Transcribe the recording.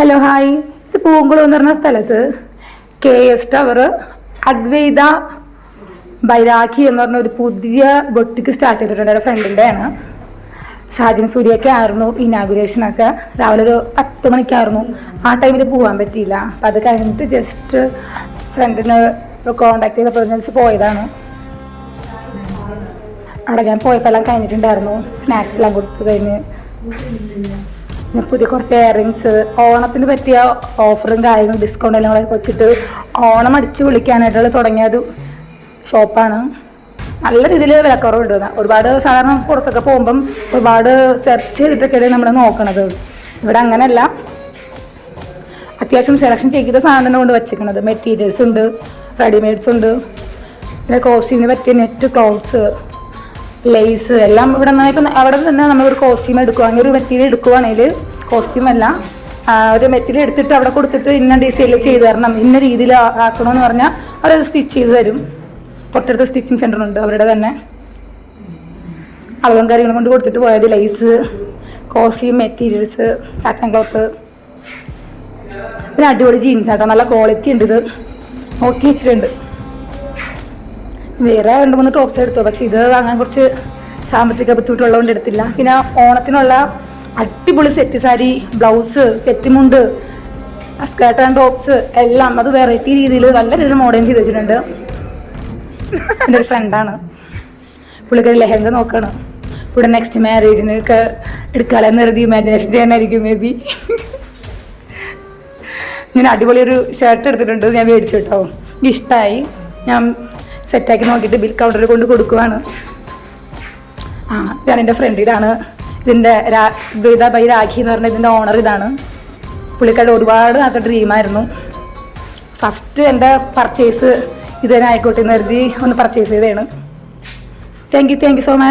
Hello hi. ഇത് പൂങ്കുളം എന്ന് പറഞ്ഞ സ്ഥലത്ത് K S tower Advaitha Bairakhi എന്ന് പറഞ്ഞ ഒരു പുതിയ ബൊട്ടിക്ക് സ്റ്റാർട്ട് ചെയ്തിട്ടുണ്ട്. എന്റെ ഫ്രണ്ടിന്റെ ആണ് സാജിൻ സൂര്യൊക്കെ ആയിരുന്നു ഇനാഗുറേഷനൊക്കെ രാവിലെ ഒരു പത്ത് മണിക്കായിരുന്നു. ആ ടൈമിൽ പോകാൻ പറ്റിയില്ല. അപ്പം അത് കഴിഞ്ഞിട്ട് ജസ്റ്റ് ഫ്രണ്ടിന് കോണ്ടാക്ട് ചെയ്തപ്പോൾ ജസ്റ്റ് പോയതാണ്. അവിടെ ഞാൻ പോയപ്പോൾ എല്ലാം കഴിഞ്ഞിട്ടുണ്ടായിരുന്നു. സ്നാക്സ് എല്ലാം കൊടുത്തു കഴിഞ്ഞ്. പിന്നെ പുതിയ കുറച്ച് ഇയറിങ്സ് ഓണത്തിന് പറ്റിയ ഓഫറും കാര്യങ്ങളും ഡിസ്കൗണ്ട് എല്ലാം കൂടെ വെച്ചിട്ട് ഓണം അടിച്ച് വിളിക്കാനായിട്ടുള്ള തുടങ്ങിയ ഒരു ഷോപ്പാണ് നല്ല രീതിയിൽ വിലക്കുറവുണ്ട് ഒരുപാട് സാധാരണ പുറത്തൊക്കെ പോകുമ്പം ഒരുപാട് സെർച്ച് ചെയ്തിട്ടൊക്കെയാണ് നമ്മൾ നോക്കണത്. ഇവിടെ അങ്ങനെയല്ല. അത്യാവശ്യം സെലക്ഷൻ ചെയ്ത സാധനം കൊണ്ട് വെച്ചിരിക്കുന്നത്. മെറ്റീരിയൽസ് ഉണ്ട് റെഡിമെയ്ഡ്സ് ഉണ്ട്. പിന്നെ കോസ്റ്റ്യൂമിന് പറ്റിയ നെറ്റ് ക്ലോത്ത്സ് ലേസ് എല്ലാം ഇവിടെ നിന്ന് അവിടെ തന്നെ നമ്മൾ ഒരു കോസ്റ്റ്യൂം എടുക്കുവാണെങ്കിൽ ഒരു മെറ്റീരിയൽ എടുക്കുവാണെങ്കിൽ കോസ്റ്റ്യൂം അല്ല. ഒരു മെറ്റീരിയൽ എടുത്തിട്ട് അവിടെ കൊടുത്തിട്ട് ഇന്ന ഡിസൈനിൽ ചെയ്ത് തരണം. ഇന്ന രീതിയിൽ ആക്കണമെന്ന് പറഞ്ഞാൽ അവരത് സ്റ്റിച്ച് ചെയ്ത് തരും. തൊട്ടടുത്ത് സ്റ്റിച്ചിങ് സെന്റർ ഉണ്ട് അവരുടെ തന്നെ. അളവും കാര്യങ്ങളും കൊണ്ട് കൊടുത്തിട്ട് പോയത് lace costume materials satin cloth പിന്നെ അടിപൊളി ജീൻസ് ആട്ടോ. നല്ല ക്വാളിറ്റി ഉണ്ട് ഇത് നോക്കി വെച്ചിട്ടുണ്ട്. വേറെ രണ്ട് മൂന്ന് ടോപ്സ് എടുത്തു. പക്ഷെ ഇത് വാങ്ങാൻ കുറച്ച് സാമ്പത്തിക ബുദ്ധിമുട്ടുള്ളതുകൊണ്ട് എടുത്തില്ല. പിന്നെ ഓണത്തിനുള്ള അടിപൊളി സെറ്റ് സാരി ബ്ലൗസ് സെറ്റ് മുണ്ട് സ്കേർട്ട് ആൻഡ് ടോപ്സ് എല്ലാം അത് വെറൈറ്റി രീതിയിൽ നല്ല രീതിയിൽ മോഡേൺ ചെയ്ത് വെച്ചിട്ടുണ്ട്. എന്റെ ഒരു ഫ്രണ്ടാണ് പുള്ളിക്കാരി ലെഹങ്ക നോക്കണം. ഇവിടെ നെക്സ്റ്റ് മാരേജിന് ഒക്കെ എടുക്കാലെന്ന് കരുതി ഇമാജിനേഷൻ ചെയ്യാനായിരിക്കും മേ ബി ഞാൻ അടിപൊളി ഒരു ഷർട്ട് എടുത്തിട്ടുണ്ട്. ഞാൻ മേടിച്ചു കേട്ടോ. ഇഷ്ടമായി ഞാൻ സെറ്റാക്കി നോക്കിയിട്ട് ബിൽ കൗണ്ടറിൽ കൊണ്ട് കൊടുക്കുവാണ്. ആ ഇതാണ് എന്റെ ഫ്രണ്ട് ഇതാണ് ഇതിന്റെ രാ ദ്വൈത ബൈ രാഖി എന്ന് പറഞ്ഞ ഇതിന്റെ ഓണർ ഇതാണ്. പുള്ളിക്കാരുടെ ഒരുപാട് നാളത്തെ ഡ്രീമായിരുന്നു ഫസ്റ്റ് എന്റെ പർച്ചേസ് ഇത് ആയിക്കോട്ടെ എന്ന് കരുതി ഒന്ന് പർച്ചേസ് ചെയ്തതാണ്. Thank you thank you so much